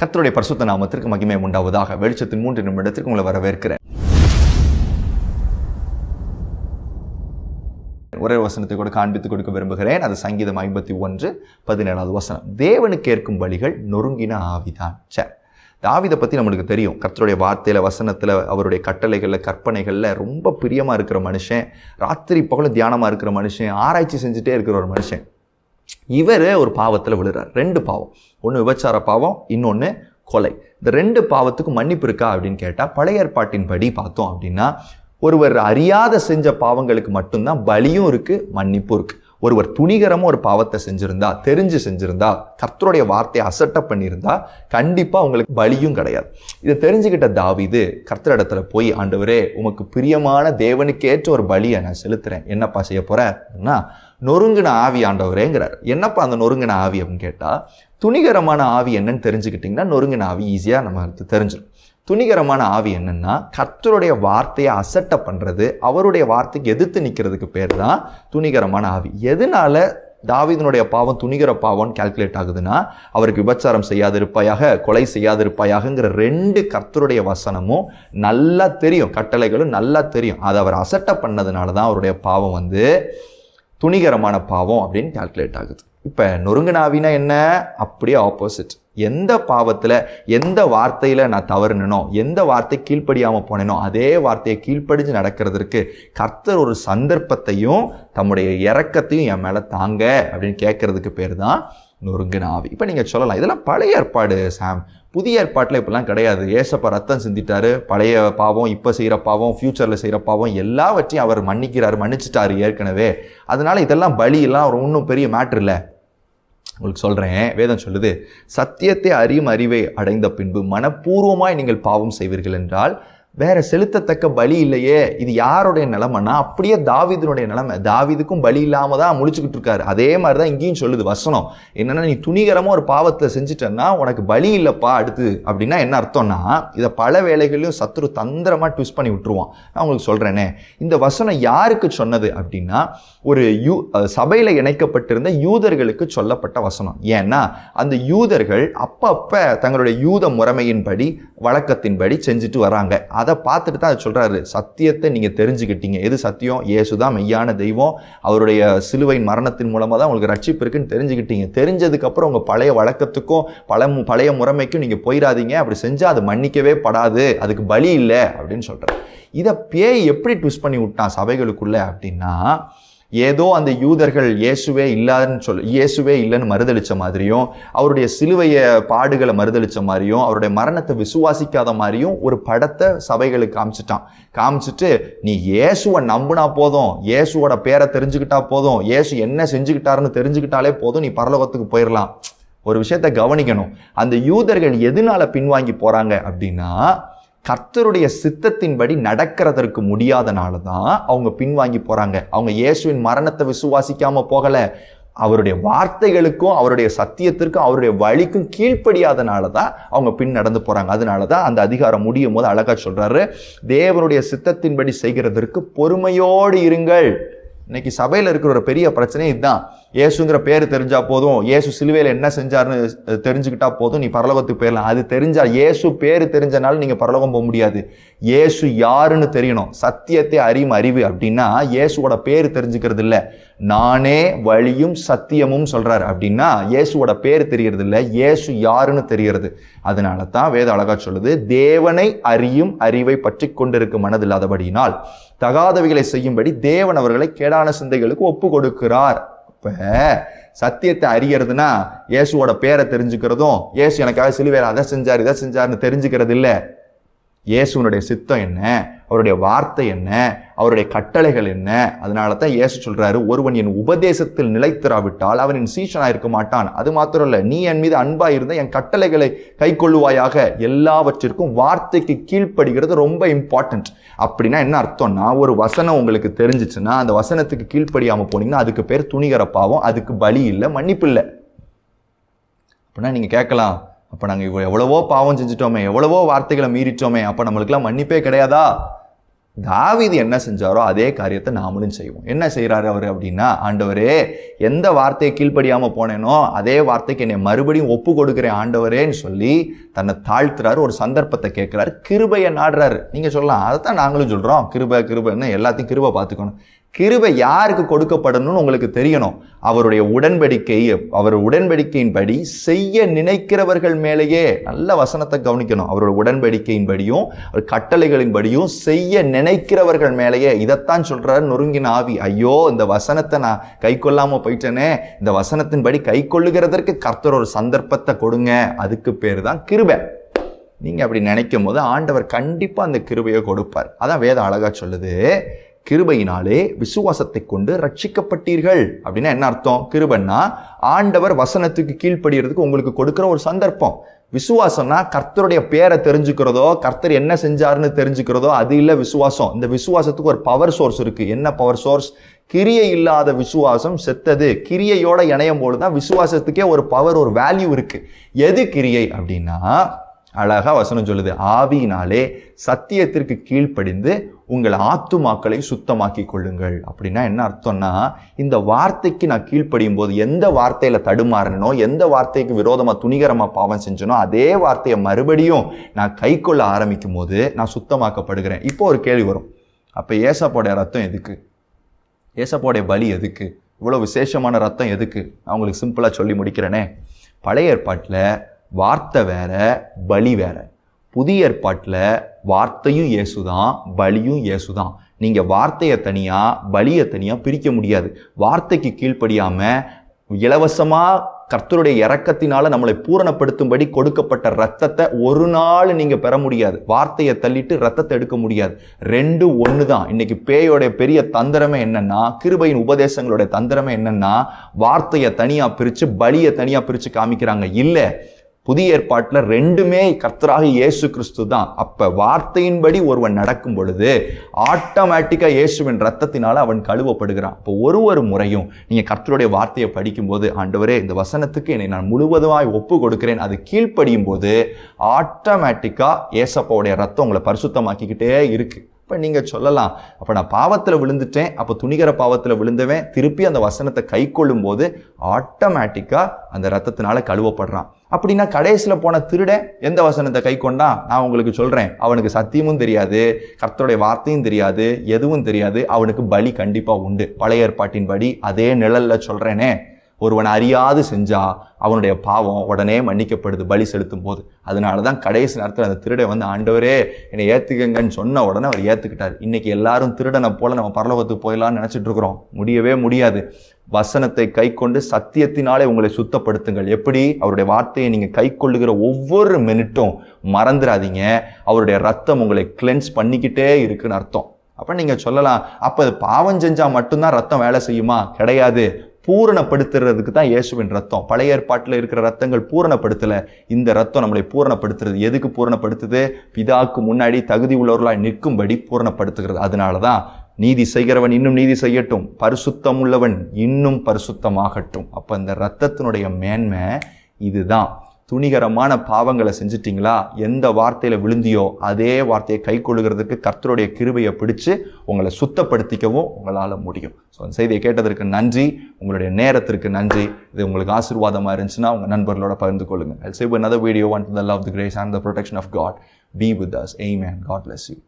கத்தருடைய பரிசுத்த நாமத்திற்கு மகிமை உண்டாவதாக வெளிச்சத்தின் மூன்று நிமிடத்திற்கு உங்களை வரவேற்கிறேன். ஒரே வசனத்தை கூட காண்பித்து கொடுக்க விரும்புகிறேன். அது சங்கீதம் ஐம்பத்தி ஒன்று பதினேழாவது வசனம். தேவனுக்கு ஏற்கும் வழிகள் நொறுங்கின ஆவிதான். சரி தாவிதை பற்றி நம்மளுக்கு தெரியும். கர்த்தருடைய வார்த்தையில் வசனத்தில் அவருடைய கட்டளைகளில் கற்பனைகளில் ரொம்ப பிரியமாக இருக்கிற மனுஷன் ராத்திரி பகலும் தியானமாக இருக்கிற மனுஷன் ஆராய்ச்சி செஞ்சுட்டே இருக்கிற ஒரு மனுஷன். இவர் ஒரு பாவத்தில் விழுறார். ரெண்டு பாவம். ஒன்று விபச்சார பாவம் இன்னொன்று கொலை. இந்த ரெண்டு பாவத்துக்கும் மன்னிப்பு இருக்கா அப்படின்னு கேட்டால் பழைய ஏற்பாட்டின்படி பார்த்தோம் அப்படின்னா ஒருவர் அறியாத செஞ்ச பாவங்களுக்கு மட்டும்தான் பலியும் இருக்குது மன்னிப்பும் இருக்குது ஒருவர் துணிகரமாக ஒரு பாவத்தை செஞ்சுருந்தா தெரிஞ்சு செஞ்சுருந்தா கர்த்தருடைய வார்த்தையை அசட்ட பண்ணியிருந்தா கண்டிப்பாக உங்களுக்கு பலியும் கிடையாது. இதை தெரிஞ்சுக்கிட்ட தாவிது கர்த்தர் இடத்துல போய் ஆண்டவரே உமக்கு பிரியமான தேவனுக்கேற்ற ஒரு பலியை நான் செலுத்துகிறேன் என்னப்பா செய்ய போகிறேன்னா நொறுங்கின ஆவி ஆண்டவரேங்கிறார். என்னப்பா அந்த நொறுங்கின ஆவி அப்படின்னு கேட்டால் துணிகரமான ஆவி என்னன்னு தெரிஞ்சுக்கிட்டிங்கன்னா நொறுங்கின ஆவி ஈஸியாக நம்ம தெரிஞ்சிடும் துணிகரமான ஆவி என்னன்னா கர்த்தருடைய வார்த்தையை அசட்டை பண்ணுறது அவருடைய வார்த்தைக்கு எதிர்த்து நிற்கிறதுக்கு பேர் தான் துணிகரமான ஆவி. எதனால தாவிதனுடைய பாவம் துணிகர பாவம்னு கால்குலேட் ஆகுதுன்னா அவருக்கு விபச்சாரம் செய்யாதிருப்பாயாக கொலை செய்யாதிருப்பாயாகங்கிற ரெண்டு கர்த்தருடைய வசனமும் நல்லா தெரியும். கட்டளைகளும் நல்லா தெரியும். அதை அவர் அசட்டை பண்ணதுனால தான் அவருடைய பாவம் வந்து துணிகரமான பாவம் அப்படின்னு கால்குலேட் ஆகுது. இப்போ நொறுங்குனாவினா என்ன? அப்படியே ஆப்போசிட் எந்த பாவத்தில் எந்த வார்த்தையில் நான் தவறுனோ எந்த வார்த்தை கீழ்ப்படியாமல் போனேனோ அதே வார்த்தையை கீழ்ப்படிஞ்சு நடக்கிறதுக்கு கர்த்தர் ஒரு சந்தர்ப்பத்தையும் தம்முடைய இறக்கத்தையும் என் மேலே தாங்க அப்படின்னு கேட்கறதுக்கு பேர் தான் நொறுங்கின ஆவி. இப்போ நீங்கள் சொல்லலாம் இதெல்லாம் பழைய ஏற்பாடு சாம். புதிய ஏற்பாட்டில் இப்படிலாம் கிடையாது. ஏசப்பா ரத்தம் சிந்திட்டாரு பழைய பாவம் இப்போ செய்கிற பாவம் ஃப்யூச்சரில் செய்கிற பாவம் எல்லாவற்றையும் அவர் மன்னிக்கிறார் மன்னிச்சிட்டாரு ஏற்கனவே. அதனால் இதெல்லாம் பலியெல்லாம் ஒரு ஒன்றும் பெரிய மேட்ரு இல்லை. உங்களுக்கு சொல்கிறேன் வேதம் சொல்லுது சத்தியத்தை அறியும் அறிவை அடைந்த பின்பு மனப்பூர்வமாய் நீங்கள் பாவம் செய்வீர்கள் என்றால் வேற செலுத்தத்தக்க பலி இல்லையே இது யாருடைய நிலைமைனா அப்படியே தாவிதனுடைய நிலைமை. தாவிதுக்கும் பலி இல்லாமல் தான் முழிச்சுக்கிட்டு இருக்காரு. அதே மாதிரி தான் இங்கேயும் சொல்லுது வசனம். என்னென்னா நீ துணிகரமாக ஒரு பாவத்தை செஞ்சுட்டேன்னா உனக்கு பலி இல்லைப்பா அடுத்து. அப்படின்னா என்ன அர்த்தம்னா இதை பல வேலைகளையும் சத்ரு தந்திரமாக ட்விஸ்ட் பண்ணி விட்டுருவான். நான் உங்களுக்கு சொல்கிறேனே இந்த வசனம் யாருக்கு சொன்னது அப்படின்னா ஒரு யூ சபையில் இணைக்கப்பட்டிருந்த யூதர்களுக்கு சொல்லப்பட்ட வசனம். ஏன்னா அந்த யூதர்கள் அப்பப்போ தங்களுடைய யூத முறைமையின்படி வழக்கத்தின்படி செஞ்சுட்டு வராங்க. அதை பார்த்துட்டு தான் அதை சொல்கிறாரு சத்தியத்தை நீங்கள் தெரிஞ்சுக்கிட்டீங்க. எது சத்தியம்? இயேசு தான் மெய்யான தெய்வம். அவருடைய சிலுவையின் மரணத்தின் மூலமாக தான் உங்களுக்கு ரட்சிப்பு இருக்குன்னு தெரிஞ்சுக்கிட்டீங்க. தெரிஞ்சதுக்கப்புறம் உங்கள் பழைய வழக்கத்துக்கும் பல பழைய முறைமைக்கும் நீங்கள் போயிடாதீங்க. அப்படி செஞ்சால் அது மன்னிக்கவே படாது. அதுக்கு பலி இல்லை அப்படின்னு சொல்கிறார் இதை பேய் எப்படி ட்விஸ்ட் பண்ணி விட்டான் சபைகளுக்குள்ளே அப்படின்னா ஏதோ அந்த யூதர்கள் இயேசுவே இல்லாதுன்னு சொல் இயேசுவே இல்லைன்னு மறுதளித்த மாதிரியும் அவருடைய சிலுவையை பாடுகளை மறுதளித்த மாதிரியும் அவருடைய மரணத்தை விசுவாசிக்காத மாதிரியும் ஒரு படத்தை சபைகளுக்கு காமிச்சிட்டான். காமிச்சிட்டு நீ இயேசுவை நம்பினா போதும் இயேசுவோட பேரை தெரிஞ்சுக்கிட்டா போதும் இயேசு என்ன செஞ்சுக்கிட்டாருன்னு தெரிஞ்சுக்கிட்டாலே போதும் நீ பரலோகத்துக்கு போயிடலாம் ஒரு விஷயத்தை கவனிக்கணும். அந்த யூதர்கள் எதனால பின்வாங்கி போகிறாங்க அப்படின்னா கர்த்தருடைய சித்தத்தின்படி நடக்கிறதற்கு முடியாதனால தான் அவங்க பின்வாங்கி போகிறாங்க அவங்க இயேசுவின் மரணத்தை விசுவாசிக்காமல் போகலை. அவருடைய வார்த்தைகளுக்கும் அவருடைய சத்தியத்திற்கும் அவருடைய வழிக்கும் கீழ்ப்படியாதனால தான் அவங்க பின் நடந்து போகிறாங்க அதனால தான் அந்த அதிகாரம் முடியும் போது அழகாக சொல்கிறாரு தேவனுடைய சித்தத்தின்படி செய்கிறதற்கு பொறுமையோடு இருங்கள். இன்னைக்கு சபையில் இருக்கிற ஒரு பெரிய பிரச்சனை இதுதான். இயேசுங்கிற பேர் தெரிஞ்சா போதும். இயேசு சிலுவையில் என்ன செஞ்சாருன்னு தெரிஞ்சுக்கிட்டா போதும். நீ பரலோகத்துக்கு போயிடலாம் அது தெரிஞ்சா இயேசு பேர் தெரிஞ்சனால நீங்கள் பரலோகம் போக முடியாது. இயேசு யாருன்னு தெரியணும். சத்தியத்தை அறியும் அறிவு அப்படின்னா இயேசுவோட பேர் தெரிஞ்சுக்கிறது இல்லை. நானே வழியும் சத்தியமும் சொல்கிறார் அப்படின்னா இயேசுவோட பேர் தெரியறது இல்லை. இயேசு யாருன்னு தெரியறது. அதனால தான் வேத அழகா சொல்லுது தேவனை அறியும் அறிவை பற்றி கொண்டிருக்கும் மனதில்லாதபடியினால் தகாதவைகளை செய்யும்படி தேவன் அவர்களை கேடான சிந்தைகளுக்கு ஒப்பு கொடுக்கிறார் அப்ப சத்தியத்தை அறிகிறதுனா இயேசுவோட பேரை தெரிஞ்சுக்கிறதும் இயேசு எனக்காக சிலுவையில் அதை செஞ்சார் இதை செஞ்சார்னு தெரிஞ்சுக்கிறது இல்லை இயேசுனுடைய சித்தம் என்ன? அவருடைய வார்த்தை என்ன? அவருடைய கட்டளைகள் என்ன? அதனால தான் இயேசு சொல்றாரு ஒருவன் என் உபதேசத்தில் நிலைத்திராவிட்டால் அவன் என் சீஷனா இருக்க மாட்டான். அது மாத்திரம் இல்லை நீ என் மீது அன்பாக இருந்த என் கட்டளைகளை கை கொள்ளுவாயாக எல்லாவற்றிற்கும் வார்த்தைக்கு கீழ்ப்படுகிறது ரொம்ப இம்பார்ட்டன்ட் அப்படின்னா என்ன அர்த்தம்னா ஒரு வசனம் உங்களுக்கு தெரிஞ்சிச்சுன்னா அந்த வசனத்துக்கு கீழ்ப்படியாமல் போனீங்கன்னா அதுக்கு பேர் துணிகர பாவம் அதுக்கு பலி இல்லை மன்னிப்பு இல்லை. அப்படின்னா நீங்கள் கேட்கலாம் அப்போ நாங்கள் இவ்வளோ எவ்வளவோ பாவம் செஞ்சுட்டோமே எவ்வளவோ வார்த்தைகளை மீறிட்டோமே அப்போ நம்மளுக்கெல்லாம் மன்னிப்பே கிடையாதா? தாவிது என்ன செஞ்சாரோ அதே காரியத்தை நாமளும் செய்வோம். என்ன செய்கிறாரு அவர் அப்படின்னா ஆண்டவரே எந்த வார்த்தையை கீழ்ப்படியாமல் போனேனோ அதே வார்த்தைக்கு என்னை மறுபடியும் ஒப்பு கொடுக்குறேன் ஆண்டவரேன்னு சொல்லி தன்னை தாழ்த்துறாரு ஒரு சந்தர்ப்பத்தை கேட்குறாரு. கிருபையை நாடுறாரு. நீங்கள் சொல்லலாம் அதை தான் நாங்களும் சொல்கிறோம் கிருபை கிருபைன்னு எல்லாத்தையும் கிருபை பார்த்துக்கணும். கிருபை யாருக்கு கொடுக்கப்படணும்னு உங்களுக்கு தெரியணும்? அவருடைய உடன்படிக்கை அவர் உடன்படிக்கையின்படி செய்ய நினைக்கிறவர்கள் மேலேயே நல்ல வசனத்தை கவனிக்கணும். அவரோட உடன்படிக்கையின்படியும் அவர் கட்டளைகளின்படியும் செய்ய நினைக்கிறவர்கள் மேலேயே இதைத்தான் சொல்கிறார் நொறுங்கின ஆவி. ஐயோ இந்த வசனத்தை நான் கை கொள்ளாமல் போயிட்டேனே. இந்த வசனத்தின்படி கை கொள்ளுகிறதற்கு கர்த்தர் ஒரு சந்தர்ப்பத்தை கொடுங்க. அதுக்கு பேர் தான் கிருபை. நீங்கள் அப்படி நினைக்கும் போது ஆண்டவர் கண்டிப்பாக அந்த கிருபையை கொடுப்பார். அதான் வேதம் அழகாக சொல்லுது. கிருபையினாலே விசுவாசத்தை கொண்டு ரட்சிக்கப்பட்டீர்கள். அப்படின்னா என்ன அர்த்தம்? கிருபன்னா ஆண்டவர் வசனத்துக்கு கீழ்ப்படுகிறதுக்கு உங்களுக்கு கொடுக்குற ஒரு சந்தர்ப்பம். விசுவாசம்னா கர்த்தருடைய பேரை தெரிஞ்சுக்கிறதோ கர்த்தர் என்ன செஞ்சாருன்னு தெரிஞ்சுக்கிறதோ அது இல்லை விசுவாசம். இந்த விசுவாசத்துக்கு ஒரு பவர் சோர்ஸ் இருக்குது என்ன பவர் சோர்ஸ் கிரியை இல்லாத விசுவாசம் செத்தது. கிரியையோட இணையும் போது தான் விசுவாசத்துக்கே ஒரு பவர் ஒரு வேல்யூ இருக்குது எது கிரியை அப்படின்னா அழகாக வசனம் சொல்லுது ஆவியினாலே சத்தியத்திற்கு கீழ்ப்படிந்து உங்கள் ஆத்துமாக்களை சுத்தமாக்கி கொள்ளுங்கள். அப்படின்னா என்ன அர்த்தம்னா இந்த வார்த்தைக்கு நான் கீழ்ப்படியும் போது எந்த வார்த்தையில் தடுமாறினோ எந்த வார்த்தைக்கு விரோதமாக துணிகரமாக பாவம் செஞ்சனோ அதே வார்த்தையை மறுபடியும் நான் கை கொள்ள ஆரம்பிக்கும் போது நான் சுத்தமாக்கப்படுகிறேன். இப்போ ஒரு கேள்வி வரும். அப்போ ஏசப்போடைய ரத்தம் எதுக்கு? ஏசப்போடைய பலி எதுக்கு? இவ்வளோ விசேஷமான ரத்தம் எதுக்கு? நான் உங்களுக்கு சிம்பிளாக சொல்லி முடிக்கிறேனே. பழைய ஏற்பாட்டில் வார்த்தை வேற பலி வேற. புதிய ஏற்பாட்டில் வார்த்தையும் இயேசு தான் பலியும் இயேசுதான். நீங்கள் வார்த்தையை தனியாக பலியை தனியாக பிரிக்க முடியாது. வார்த்தைக்கு கீழ்ப்படியாமல் இலவசமாக கர்த்தருடைய இறக்கத்தினால நம்மளை பூரணப்படுத்தும்படி கொடுக்கப்பட்ட ரத்தத்தை ஒரு நாள் நீங்கள் பெற முடியாது. வார்த்தையை தள்ளிட்டு ரத்தத்தை எடுக்க முடியாது. ரெண்டு ஒன்று தான் இன்னைக்கு பேயோடைய பெரிய தந்திரமே என்னென்னா கிருபையின் உபதேசங்களுடைய தந்திரமே என்னென்னா வார்த்தையை தனியாக பிரித்து பலியை தனியாக பிரித்து காமிக்கிறாங்க. இல்லை புதிய ஏற்பாட்டில் ரெண்டுமே கர்த்தராக இயேசு கிறிஸ்து தான். அப்போ வார்த்தையின்படி ஒருவன் நடக்கும் பொழுது ஆட்டோமேட்டிக்காக இயேசுவின் ரத்தத்தினால் அவன் கழுவப்படுகிறான். இப்போ ஒரு ஒரு முறையும் நீங்கள் கர்த்தருடைய வார்த்தையை படிக்கும்போது ஆண்டவரே இந்த வசனத்துக்கு என்னை நான் முழுவதுமாய் ஒப்பு கொடுக்கிறேன் அது கீழ்ப்படியும் போது ஆட்டோமேட்டிக்காக ஏசப்பாவுடைய ரத்தம் உங்களை பரிசுத்தமாக்கிக்கிட்டே இருக்குது இப்போ நீங்கள் சொல்லலாம். அப்போ நான் பாவத்தில் விழுந்துட்டேன். அப்போ துணிகர பாவத்தில் விழுந்தவன் திருப்பி அந்த வசனத்தை கை கொள்ளும் போது ஆட்டோமேட்டிக்காக அந்த ரத்தத்தினால கழுவப்படுறான். அப்படின்னா கடைசியில் போன திருடன் எந்த வசனத்தை கை கொண்டா? நான் உங்களுக்கு சொல்கிறேன் அவனுக்கு சத்தியமும் தெரியாது கர்த்தருடைய வார்த்தையும் தெரியாது எதுவும் தெரியாது. அவனுக்கு பலி கண்டிப்பாக உண்டு. பழைய ஏற்பாட்டின் படி அதே நிழலில் சொல்கிறேனே ஒருவன் அறியாது செஞ்சா அவனுடைய பாவம் உடனே மன்னிக்கப்படுது பலி செலுத்தும் போது. அதனால தான் கடைசி நேரத்தில் அந்த திருடை வந்து ஆண்டவரே என்னை ஏற்றுக்கங்கன்னு சொன்ன உடனே அவர் ஏற்றுக்கிட்டார் இன்னைக்கு எல்லாரும் திருடனை போல நம்ம பரலோகத்துக்கு போயிடலாம்னு நினச்சிட்டு இருக்கிறோம். முடியவே முடியாது. வசனத்தை கை கொண்டு சத்தியத்தினாலே உங்களை சுத்தப்படுத்துங்கள். எப்படி? அவருடைய வார்த்தையை நீங்கள் கை கொள்ளுகிற ஒவ்வொரு மினிட்டும் மறந்துடாதீங்க அவருடைய ரத்தம் உங்களை கிளென்ஸ் பண்ணிக்கிட்டே இருக்குன்னு அர்த்தம். அப்போ நீங்கள் சொல்லலாம் அப்போ அது பாவம் செஞ்சால் மட்டும்தான் ரத்தம் வேலை செய்யுமா? கிடையாது. பூரணப்படுத்துறதுக்கு தான் இயேசுவின் ரத்தம். பழைய ஏற்பாட்டில் இருக்கிற ரத்தங்கள் பூரணப்படுத்தலை. இந்த ரத்தம் நம்மளை பூரணப்படுத்துறது. எதுக்கு பூரணப்படுத்துது? பிதாக்கு முன்னாடி தகுதி உள்ளவர்களாக நிற்கும்படி பூரணப்படுத்துகிறது. அதனால தான் நீதி செய்கிறவன் இன்னும் நீதி செய்யட்டும். பரிசுத்தம் உள்ளவன் இன்னும் பரிசுத்தமாகட்டும். அப்போ இந்த ரத்தத்தினுடைய மேன்மை இதுதான். துணிகரமான பாவங்களை செஞ்சிட்டிங்களா? எந்த வார்த்தையில் விழுந்தியோ அதே வார்த்தையை கை கொள்ளுகிறதுக்கு கர்த்தருடைய கிருபையை பிடிச்சு உங்களை சுத்தப்படுத்திக்கவும் உங்களால் முடியும். ஸோ அந்த செய்தியை கேட்டதற்கு நன்றி. உங்களுடைய நேரத்திற்கு நன்றி. இது உங்களுக்கு ஆசீர்வாதமாக இருந்துச்சுன்னா உங்கள் நண்பர்களோட பகிர்ந்து கொள்ளுங்கள் I save another video one the love the grace and the protection of God be with us amen God bless you.